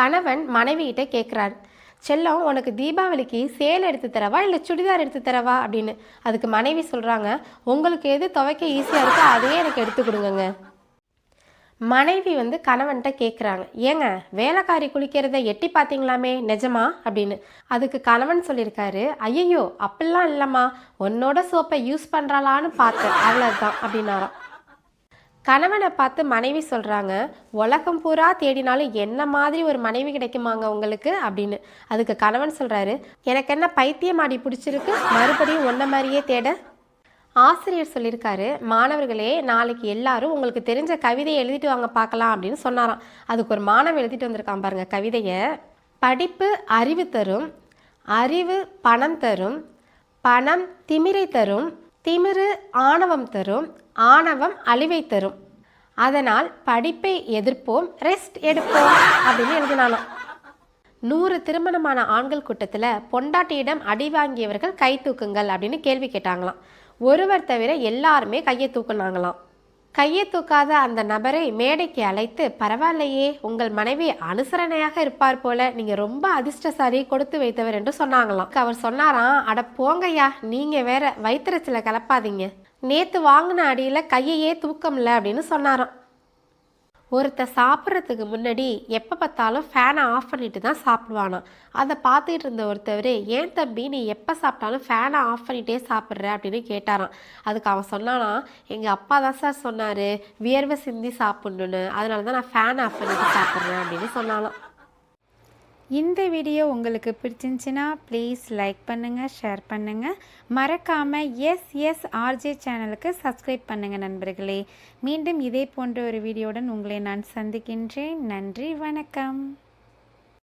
கணவன் மனைவிகிட்ட கேட்குறாரு செல்லம் உனக்கு தீபாவளிக்கு சேலை எடுத்து தரவா? இல்லை சுடிதார் எடுத்து தரவா? அப்படின்னு அதுக்கு மனைவி சொல்கிறாங்க உங்களுக்கு எது துவைக்க ஈஸியாக இருக்கோ அதையே எனக்கு எடுத்து கொடுங்கங்க. மனைவி வந்து கணவன்கிட்ட கேட்குறாங்க ஏங்க வேலைக்காரி குளிக்கிறத எட்டி பார்த்தீங்களாமே? நிஜமா? அப்படின்னு. அதுக்கு கணவன் சொல்லியிருக்காரு. ஐயையோ அப்படிலாம் இல்லைம்மா. உன்னோட சோப்பை யூஸ் பண்ணுறாளான்னு பார்த்தேன். அவ்வளோதான் அப்படின்னாராம். கணவனை பார்த்து மனைவி சொல்கிறாங்க உலகம் பூரா தேடினாலும் என்ன மாதிரி ஒரு மனைவி கிடைக்குமாங்க உங்களுக்கு? அப்படின்னு. அதுக்கு கணவன் சொல்கிறாரு எனக்கு என்ன பைத்தியம் ஆடி பிடிச்சிருக்கு? மறுபடியும் ஒன்றை மாதிரியே தேட? ஆசிரியர் சொல்லியிருக்காரு மாணவர்களே நாளைக்கு எல்லாரும் உங்களுக்கு தெரிஞ்ச கவிதையை எழுதிட்டு வாங்க பார்க்கலாம் அப்படின்னு சொன்னாராம். அதுக்கு ஒரு மாணவன் எழுதிட்டு வந்திருக்கான் பாருங்க கவிதையை. படிப்பு அறிவு தரும் அறிவு பணம் தரும் பணம் திமிரை தரும் திமிரு ஆணவம் தரும் ஆணவம் அழிவை தரும். அதனால் படிப்பை எதிர்ப்போம் ரெஸ்ட் எடுப்போம் அப்படின்னு எழுதினாலும். நூறு திருமணமான ஆண்கள் கூட்டத்தில் பொண்டாட்டியிடம் அடி வாங்கியவர்கள் கை தூக்குங்கள் அப்படின்னு கேள்வி கேட்டாங்களாம். ஒருவர் தவிர எல்லாருமே கையை தூக்குனாங்களாம். கையை தூக்காத அந்த நபரை மேடைக்கு அழைத்து பரவாயில்லையே உங்கள் மனைவி அனுசரணையாக இருப்பார் போல நீங்க ரொம்ப அதிர்ஷ்டசாலி கொடுத்து வைத்தவர் என்று சொன்னாங்களாம். அவர் சொன்னாராம் அட போங்கய்யா நீங்க வேற வயிற்றுச்சில கலப்பாதீங்க. நேத்து வாங்கின அடியில கையையே தூக்கம்ல அப்படின்னு சொன்னாராம். ஒருத்தர் சாப்பிட்றதுக்கு முன்னாடி எப்போ பார்த்தாலும் ஃபேனை ஆஃப் பண்ணிட்டு தான் சாப்பிடுவானா. அதை பார்த்துக்கிட்டு இருந்த ஒருத்தவர் ஏன் தம்பி நீ எப்போ சாப்பிட்டாலும் ஃபேனை ஆஃப் பண்ணிகிட்டே சாப்பிட்ற? அப்படின்னு கேட்டாராம். அதுக்கு அவன் சொன்னானா எங்கள் அப்பா தான் சார் சொன்னார் வியர்வை சிந்தி சாப்பிட்ணுன்னு அதனால தான் நான் ஃபேனை ஆஃப் பண்ணிட்டு சாப்பிட்றேன் அப்படின்னு சொன்னாலாம் இந்த வீடியோ உங்களுக்கு பிடிச்சிருந்துச்சின்னா ப்ளீஸ் லைக் பண்ணுங்கள் ஷேர் பண்ணுங்கள் மறக்காமல் எஸ் எஸ் ஆர்ஜே சேனலுக்கு சப்ஸ்கிரைப் பண்ணுங்கள் நண்பர்களே. மீண்டும் இதே போன்ற ஒரு வீடியோவுடன் உங்களை நான் சந்திக்கின்றேன். நன்றி வணக்கம்.